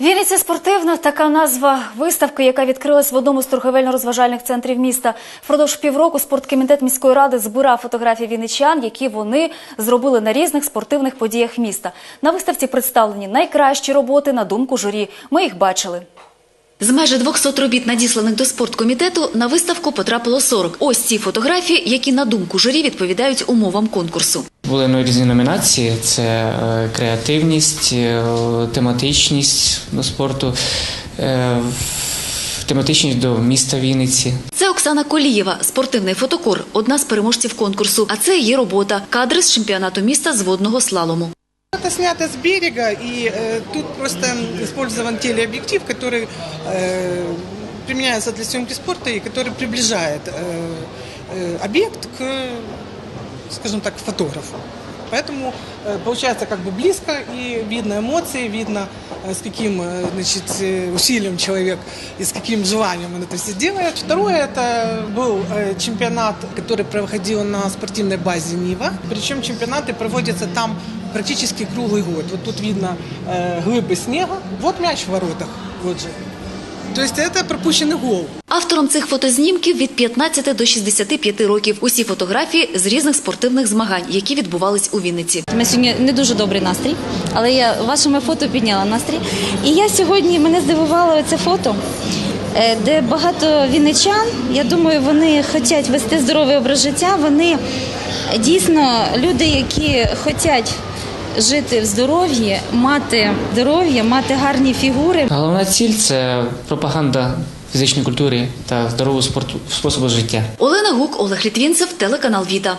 Вінниця спортивна така назва виставки, яка відкрилась в одному з торговельно-розважальних центрів міста. Впродовж півроку спорткомітет міської ради збирав фотографії вінничан, які вони зробили на різних спортивних подіях міста. На виставці представлені найкращі роботи на думку журі. Ми їх бачили. З майже 200 робіт, надісланих до спорткомітету, на виставку потрапило 40. Ось ці фотографії, які на думку журі відповідають умовам конкурсу. Були ну, різні номінації: це е, креативність, е, тематичність до спорту, е, тематичність до міста Вінниці. Це Оксана Колієва, спортивний фотокор, одна з переможців конкурсу. А це її робота кадри з чемпіонату міста з водного слалому. Это снято с берега, и э, тут просто использован телеобъектив, который э, применяется для съемки спорта и который приближает э, э, объект к, скажем так, фотографу. Поэтому э, получается как бы близко и видно эмоции, видно э, с каким э, значит, э, усилием человек и с каким желанием он это все делает. Второе это был э, чемпионат, который проходил на спортивной базе Нива. Причем чемпионаты проводятся там практически круглый год. Вот тут видно э, глыбы снега. Вот мяч в воротах. Вот же. То есть это пропущенный гол. Автором цих фотознімків від 15 до 65 років. Усі фотографії з різних спортивних змагань, які відбувались у Вінниці. У мене сьогодні не дуже добрий настрій, але я вашими фото підняла настрій. І я сьогодні мене здивувало це фото, е, де багато вінничан. Я думаю, вони хочуть вести здоровий образ життя. Вони дійсно люди, які хочуть жити в здоров'ї, мати здоров'я, мати гарні фігури. Головна ціль це пропаганда фізичної культури та здорового спорту способу життя. Олена Гук, Олег Літвінцев, телеканал Віта.